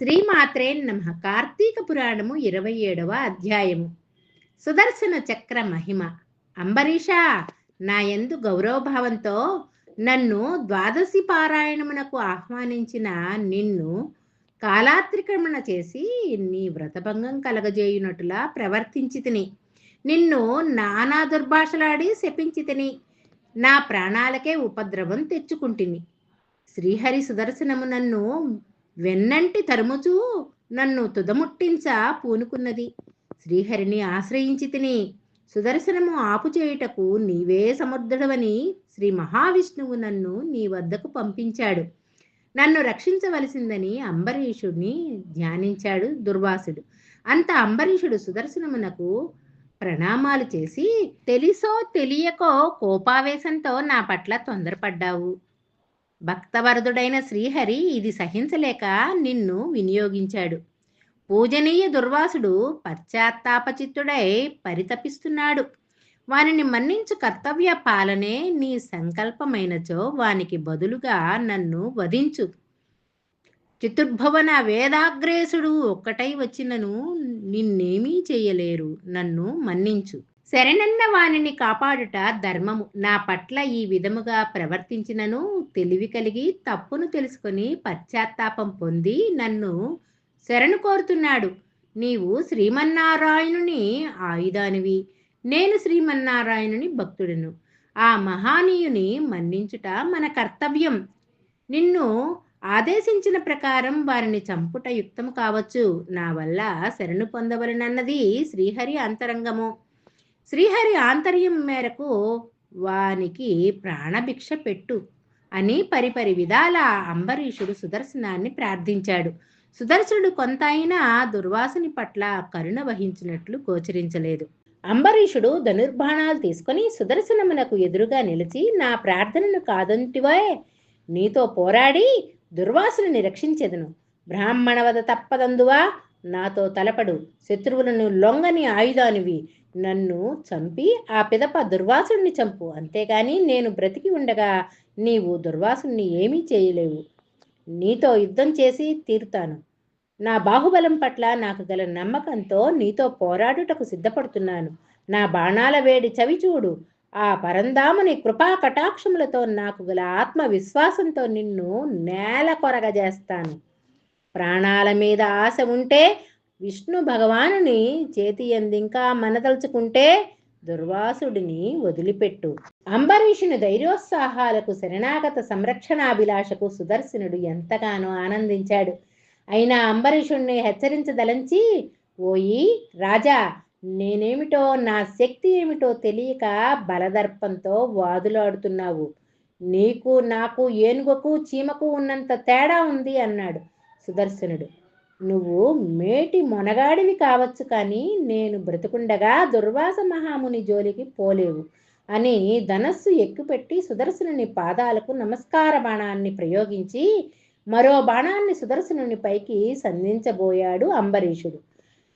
శ్రీమాత్రే నమ. కార్తీక పురాణము ఇరవై ఏడవ అధ్యాయము. సుదర్శన చక్ర మహిమ. అంబరీష నా యందు గౌరవభావంతో నన్ను ద్వాదశి పారాయణమునకు ఆహ్వానించిన నిన్ను కాలాత్రిక్రమణ చేసి నీ వ్రతభంగం కలగజేయునట్టులా ప్రవర్తించి తిని నిన్ను నానా దుర్భాషలాడి శపించి తిని నా ప్రాణాలకే ఉపద్రవం తెచ్చుకుంటుని. శ్రీహరి సుదర్శనము నన్ను వెన్నంటి తరుముచూ నన్ను తుదముట్టించ పూనుకున్నది. శ్రీహరిని ఆశ్రయించి తిని సుదర్శనము ఆపు చేయుటకు నీవే సమర్థుడవని శ్రీ మహావిష్ణువు నన్ను నీ వద్దకు పంపించాడు. నన్ను రక్షించవలసిందని అంబరీషుడిని ధ్యానించాడు దుర్వాసుడు. అంత అంబరీషుడు సుదర్శనమునకు ప్రణామాలు చేసి తెలిసో తెలియకో కోపావేశంతో నా పట్ల తొందరపడ్డావు. భక్తవరదుడైన శ్రీహరి ఇది సహించలేక నిన్ను వినియోగించాడు. పూజనీయ దుర్వాసుడు పశ్చాత్తాపచిత్తుడై పరితపిస్తున్నాడు. వానిని మన్నించు కర్తవ్య పాలనే నీ సంకల్పమైనచో వానికి బదులుగా నన్ను వధించు. చతుర్భవన వేదాగ్రేసుడు ఒక్కటై వచ్చినను నిన్నేమీ చేయలేరు. నన్ను మన్నించు. శరణన్న వాణిని కాపాడుట ధర్మము. నా పట్ల ఈ విధముగా ప్రవర్తించినను తెలివి కలిగి తప్పును తెలుసుకొని పశ్చాత్తాపం పొంది నన్ను శరణు కోరుతున్నాడు. నీవు శ్రీమన్నారాయణుని ఆయుధానివి. నేను శ్రీమన్నారాయణుని భక్తుడను. ఆ మహానీయుని మన్నించుట మన కర్తవ్యం. నిన్ను ఆదేశించిన ప్రకారం వారిని చంపుట యుక్తం కావచ్చు. నా వల్ల శరణు పొందవలనన్నది శ్రీహరి అంతరంగము. శ్రీహరి ఆంతర్యం మేరకు వానికి ప్రాణభిక్ష పెట్టు అని పరిపరి విధాల అంబరీషుడు సుదర్శనాన్ని ప్రార్థించాడు. సుదర్శనుడు కొంత అయినా దుర్వాసుని పట్ల కరుణ వహించినట్లు గోచరించలేదు. అంబరీషుడు ధనుర్బాణాలు తీసుకుని సుదర్శనమునకు ఎదురుగా నిలిచి నా ప్రార్థనను కాదంటివే నీతో పోరాడి దుర్వాసుని రక్షించెదను. బ్రాహ్మణవద తప్పదందువా? నాతో తలపడు. శత్రువులను లొంగని ఆయుధానివి. నన్ను చంపి ఆ పిదప దుర్వాసుడిని చంపు. అంతేగాని నేను బ్రతికి ఉండగా నీవు దుర్వాసుణ్ణి ఏమీ చేయలేవు. నీతో యుద్ధం చేసి తీరుతాను. నా బాహుబలం పట్ల నాకు గల నమ్మకంతో నీతో పోరాడుటకు సిద్ధపడుతున్నాను. నా బాణాల వేడి చవి చూడు ఆ పరందాముని కృపా కటాక్షములతో నాకు గల ఆత్మవిశ్వాసంతో నిన్ను నేల కొరగజేస్తాను. ప్రాణాల మీద ఆశ ఉంటే విష్ణు భగవానుని చేతి ఎందింకా మనదలుచుకుంటే దుర్వాసుడిని వదిలిపెట్టు. అంబరీషుని ధైర్యోత్సాహాలకు శరణాగత సంరక్షణాభిలాషకు సుదర్శనుడు ఎంతగానో ఆనందించాడు. అయినా అంబరీషుణ్ణి హెచ్చరించదలంచి ఓయి రాజా నేనేమిటో నా శక్తి ఏమిటో తెలియక బలదర్పంతో వాదులాడుతున్నావు. నీకు నాకు ఏనుగకు చీమకు ఉన్నంత తేడా ఉంది అన్నాడు. సుదర్శనుడు. నువ్వు మేటి మొనగాడివి కావచ్చు కానీ నేను బ్రతుకుండగా దుర్వాస మహాముని జోలికి పోలేవు అని ధనస్సు ఎక్కుపెట్టి సుదర్శనుని పాదాలకు నమస్కార బాణాన్ని ప్రయోగించి మరో బాణాన్ని సుదర్శనుని పైకి సంధించబోయాడు అంబరీషుడు.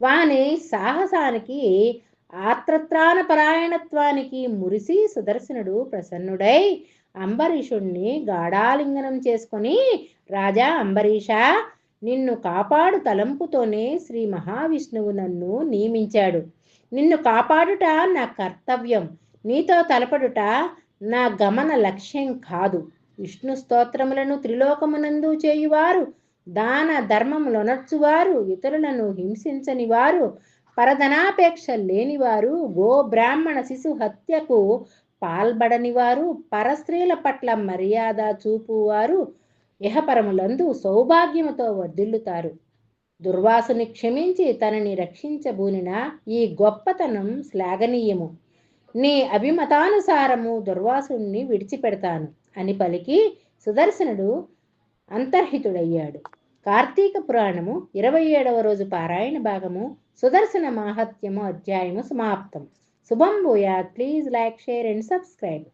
వాని సాహసానికి ఆత్రత్రాణ పరాయణత్వానికి మురిసి సుదర్శనుడు ప్రసన్నుడై అంబరీషుణ్ణి గాఢాలింగనం చేసుకొని రాజా అంబరీష నిన్ను కాపాడు తలంపుతోనే శ్రీ మహావిష్ణువు నన్ను నియమించాడు. నిన్ను కాపాడుట నా కర్తవ్యం నీతో తలపడుట నా గమన లక్ష్యం కాదు. విష్ణు స్తోత్రములను త్రిలోకమునందు చేయువారు దాన ధర్మములొనర్చువారు ఇతరులను హింసించని వారు పరధనాపేక్ష లేనివారు గో బ్రాహ్మణ శిశు హత్యకు పాల్బడని వారు పరస్త్రీల పట్ల మర్యాద చూపువారు ఇహపరములందు సౌభాగ్యముతో వర్ధిల్లుతారు. దుర్వాసుని క్షమించి తనని రక్షించబూనిన ఈ గొప్పతనం శ్లాఘనీయము. నీ అభిమతానుసారము దుర్వాసుని విడిచిపెడతాను అని పలికి సుదర్శనుడు అంతర్హితుడయ్యాడు. కార్తీక పురాణము ఇరవై ఏడవ రోజు పారాయణ భాగము సుదర్శన మాహత్యము అధ్యాయము సమాప్తం. శుభం భూయాత్. Please like share and subscribe.